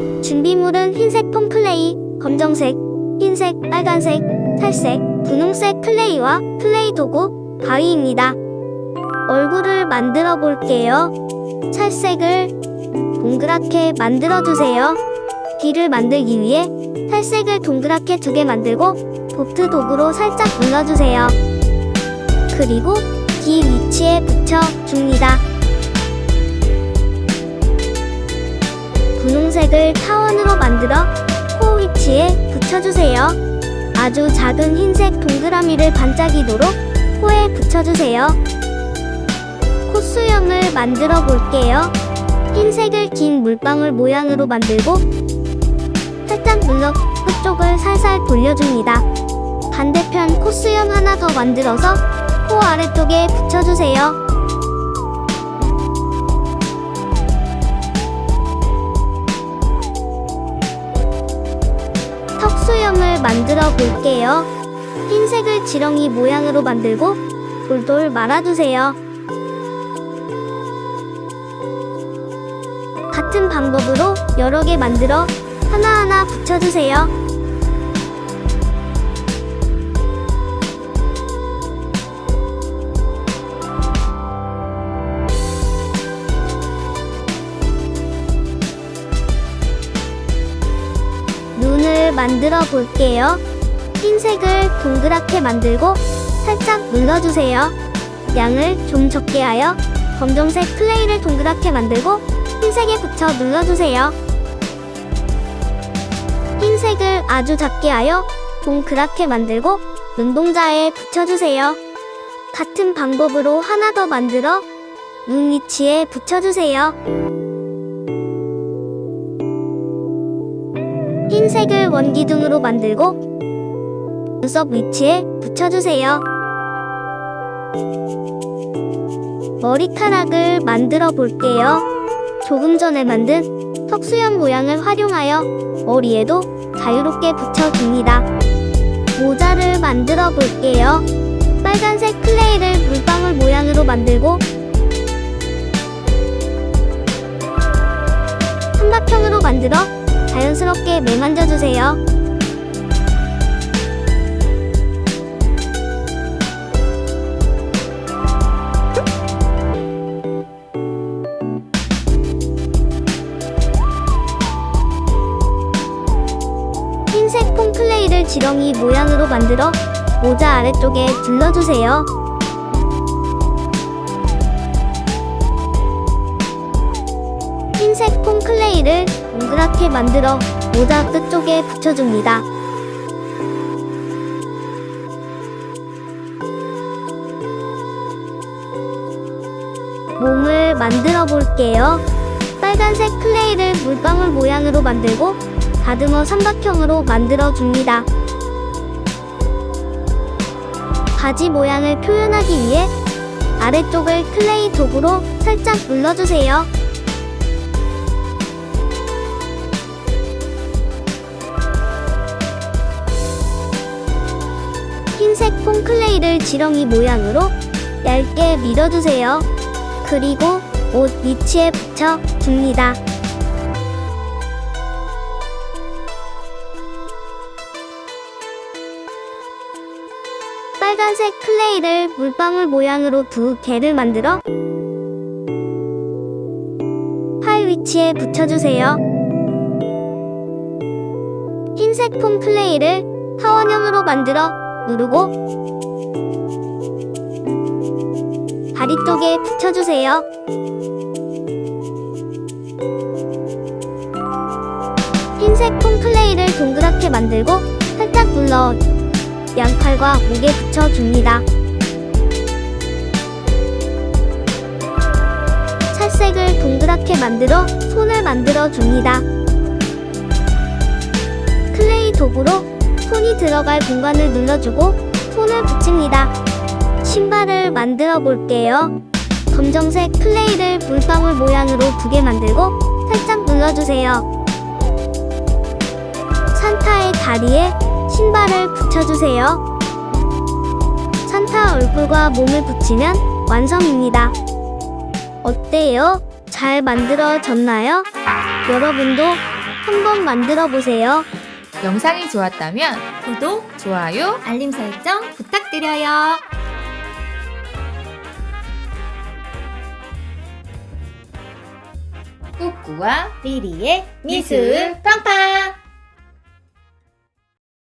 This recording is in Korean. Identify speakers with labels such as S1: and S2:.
S1: 구성물은 흰색 폼 클레이, 검정색, 흰색, 빨간색, 탈색, 분홍색 클레이와 클레이 도구, 가위입니다. 얼굴을 만들어 볼게요. 찰색을 동그랗게 만들어 주세요. 귀를 만들기 위해 탈색을 동그랗게 두 개 만들고 보트 도구로 살짝 눌러주세요. 그리고 귀 위치에 붙여 줍니다. 분홍색을 타원으로 만들어 코 위치에 붙여주세요. 아주 작은 흰색 동그라미를 반짝이도록 코에 붙여주세요. 콧수염을 만들어 볼게요. 흰색을 긴 물방울 모양으로 만들고 살짝 눌러 끝쪽을 살살 돌려줍니다. 반대편 콧수염 하나 더 만들어서 코 아래쪽에 붙여주세요. 턱수염을 만들어 볼게요. 흰색을 지렁이 모양으로 만들고 돌돌 말아주세요. 같은 방법으로 여러 개 만들어 하나하나 붙여주세요. 만들어 볼게요. 흰색을 동그랗게 만들고 살짝 눌러주세요. 양을 좀 적게 하여 검정색 클레이를 동그랗게 만들고 흰색에 붙여 눌러주세요. 흰색을 아주 작게 하여 동그랗게 만들고 눈동자에 붙여주세요. 같은 방법으로 하나 더 만들어 눈 위치에 붙여주세요. 흰색을 원기둥으로 만들고 눈썹 위치에 붙여주세요. 머리카락을 만들어 볼게요. 조금 전에 만든 턱수염 모양을 활용하여 머리에도 자유롭게 붙여줍니다. 모자를 만들어 볼게요. 빨간색 클레이를 물방울 모양으로 만들고 삼각형으로 만들어 자연스럽게 매만져주세요. 흰색 폼클레이를 지렁이 모양으로 만들어 모자 아래쪽에 둘러주세요. 흰색 폼클레이를 동그랗게 만들어 모자 끝쪽에 붙여줍니다. 몸을 만들어 볼게요. 빨간색 클레이를 물방울 모양으로 만들고 다듬어 삼각형으로 만들어 줍니다. 바지 모양을 표현하기 위해 아래쪽을 클레이 도구로 살짝 눌러주세요. 흰색 폼클레이를 지렁이 모양으로 얇게 밀어주세요. 그리고 옷 위치에 붙여 줍니다. 빨간색 클레이를 물방울 모양으로 두 개를 만들어 팔 위치에 붙여주세요. 흰색 폼 클레이를 타원형으로 만들어 누르고 다리 쪽에 붙여주세요. 흰색 폼 클레이를 동그랗게 만들고 살짝 눌러 양팔과 목에 붙여줍니다. 찰색을 동그랗게 만들어 손을 만들어 줍니다. 클레이 도구로 손이 들어갈 공간을 눌러주고 손을 붙입니다. 신발을 만들어 볼게요. 검정색 클레이를 물방울 모양으로 두 개 만들고 살짝 눌러주세요. 산타의 다리에 신발을 붙여주세요. 산타 얼굴과 몸을 붙이면 완성입니다. 어때요? 잘 만들어졌나요? 여러분도 한번 만들어 보세요.
S2: 영상이 좋았다면
S3: 구독,
S2: 좋아요,
S3: 알림 설정 부탁드려요.
S2: 꾸꾸와
S3: 리리의 미술 팡팡!